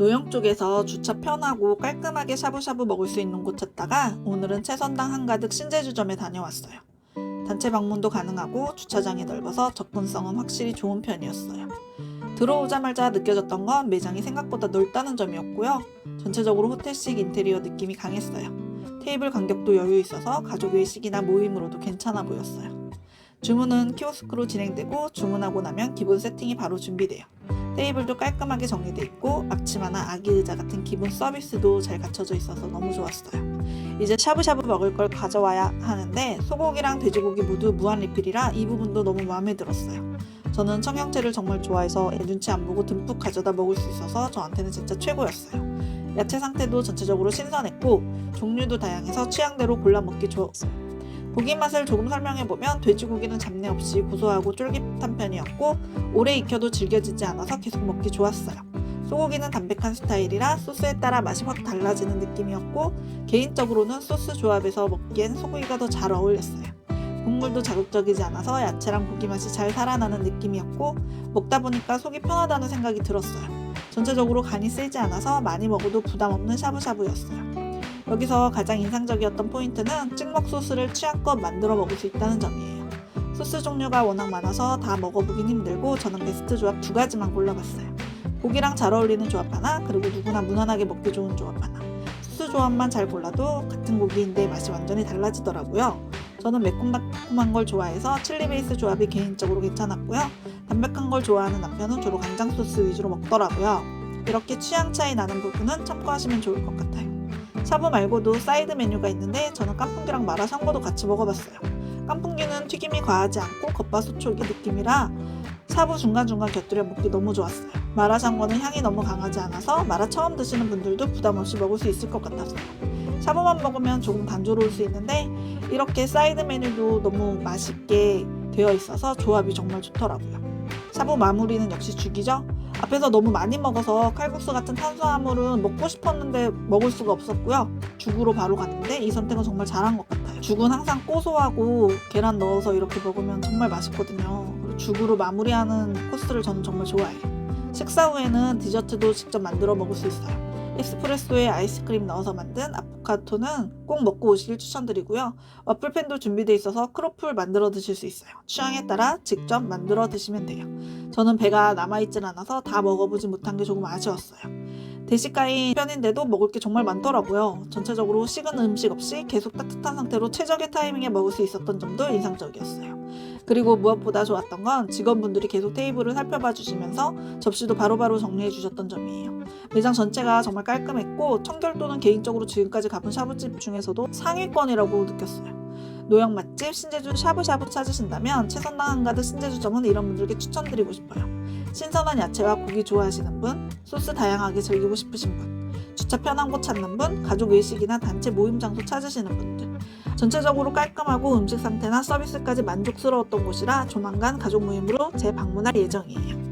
노영 쪽에서 주차 편하고 깔끔하게 샤브샤브 먹을 수 있는 곳 찾다가 오늘은 채선당 한가득 신제주점에 다녀왔어요. 단체 방문도 가능하고 주차장이 넓어서 접근성은 확실히 좋은 편이었어요. 들어오자마자 느껴졌던 건 매장이 생각보다 넓다는 점이었고요. 전체적으로 호텔식 인테리어 느낌이 강했어요. 테이블 간격도 여유 있어서 가족 외식이나 모임으로도 괜찮아 보였어요. 주문은 키오스크로 진행되고 주문하고 나면 기본 세팅이 바로 준비돼요. 테이블도 깔끔하게 정리돼 있고 앞치마나 아기 의자 같은 기본 서비스도 잘 갖춰져 있어서 너무 좋았어요. 이제 샤브샤브 먹을 걸 가져와야 하는데 소고기랑 돼지고기 모두 무한 리필이라 이 부분도 너무 마음에 들었어요. 저는 청양채를 정말 좋아해서 애 눈치 안 보고 듬뿍 가져다 먹을 수 있어서 저한테는 진짜 최고였어요. 야채 상태도 전체적으로 신선했고 종류도 다양해서 취향대로 골라 먹기 좋았어요. 고기 맛을 조금 설명해보면 돼지고기는 잡내 없이 고소하고 쫄깃한 편이었고 오래 익혀도 질겨지지 않아서 계속 먹기 좋았어요. 소고기는 담백한 스타일이라 소스에 따라 맛이 확 달라지는 느낌이었고 개인적으로는 소스 조합에서 먹기엔 소고기가 더 잘 어울렸어요. 국물도 자극적이지 않아서 야채랑 고기 맛이 잘 살아나는 느낌이었고 먹다 보니까 속이 편하다는 생각이 들었어요. 전체적으로 간이 세지 않아서 많이 먹어도 부담 없는 샤브샤브였어요. 여기서 가장 인상적이었던 포인트는 찍먹 소스를 취향껏 만들어 먹을 수 있다는 점이에요. 소스 종류가 워낙 많아서 다 먹어보긴 힘들고 저는 베스트 조합 두 가지만 골라봤어요. 고기랑 잘 어울리는 조합 하나, 그리고 누구나 무난하게 먹기 좋은 조합 하나. 소스 조합만 잘 골라도 같은 고기인데 맛이 완전히 달라지더라고요. 저는 매콤달콤한 걸 좋아해서 칠리 베이스 조합이 개인적으로 괜찮았고요. 담백한 걸 좋아하는 남편은 주로 간장 소스 위주로 먹더라고요. 이렇게 취향 차이 나는 부분은 참고하시면 좋을 것 같아요. 샤브 말고도 사이드 메뉴가 있는데 저는 깐풍기랑 마라샹궈도 같이 먹어봤어요. 깐풍기는 튀김이 과하지 않고 겉바속촉이 느낌이라 샤브 중간중간 곁들여 먹기 너무 좋았어요. 마라샹궈는 향이 너무 강하지 않아서 마라 처음 드시는 분들도 부담 없이 먹을 수 있을 것 같았어요. 샤브만 먹으면 조금 단조로울 수 있는데 이렇게 사이드 메뉴도 너무 맛있게 되어 있어서 조합이 정말 좋더라고요. 샤브 마무리는 역시 죽이죠. 앞에서 너무 많이 먹어서 칼국수 같은 탄수화물은 먹고 싶었는데 먹을 수가 없었고요. 죽으로 바로 갔는데 이 선택은 정말 잘한 것 같아요. 죽은 항상 고소하고 계란 넣어서 이렇게 먹으면 정말 맛있거든요. 죽으로 마무리하는 코스를 저는 정말 좋아해요. 식사 후에는 디저트도 직접 만들어 먹을 수 있어요. 에스프레소에 아이스크림 넣어서 만든 아포카토는 꼭 먹고 오시길 추천드리고요. 와플팬도 준비되어 있어서 크로플 만들어 드실 수 있어요. 취향에 따라 직접 만들어 드시면 돼요. 저는 배가 남아있질 않아서 다 먹어보지 못한 게 조금 아쉬웠어요. 대식가인 편인데도 먹을 게 정말 많더라고요. 전체적으로 식은 음식 없이 계속 따뜻한 상태로 최적의 타이밍에 먹을 수 있었던 점도 인상적이었어요. 그리고 무엇보다 좋았던 건 직원분들이 계속 테이블을 살펴봐 주시면서 접시도 바로바로 정리해 주셨던 점이에요. 매장 전체가 정말 깔끔했고 청결도는 개인적으로 지금까지 가본 샤브집 중에서도 상위권이라고 느꼈어요. 노영 맛집 신제주 샤브샤브 찾으신다면 채선당 한가득 신제주점은 이런 분들께 추천드리고 싶어요. 신선한 야채와 고기 좋아하시는 분, 소스 다양하게 즐기고 싶으신 분, 주차 편한 곳 찾는 분, 가족 외식이나 단체 모임 장소 찾으시는 분들. 전체적으로 깔끔하고 음식 상태나 서비스까지 만족스러웠던 곳이라 조만간 가족 모임으로 재방문할 예정이에요.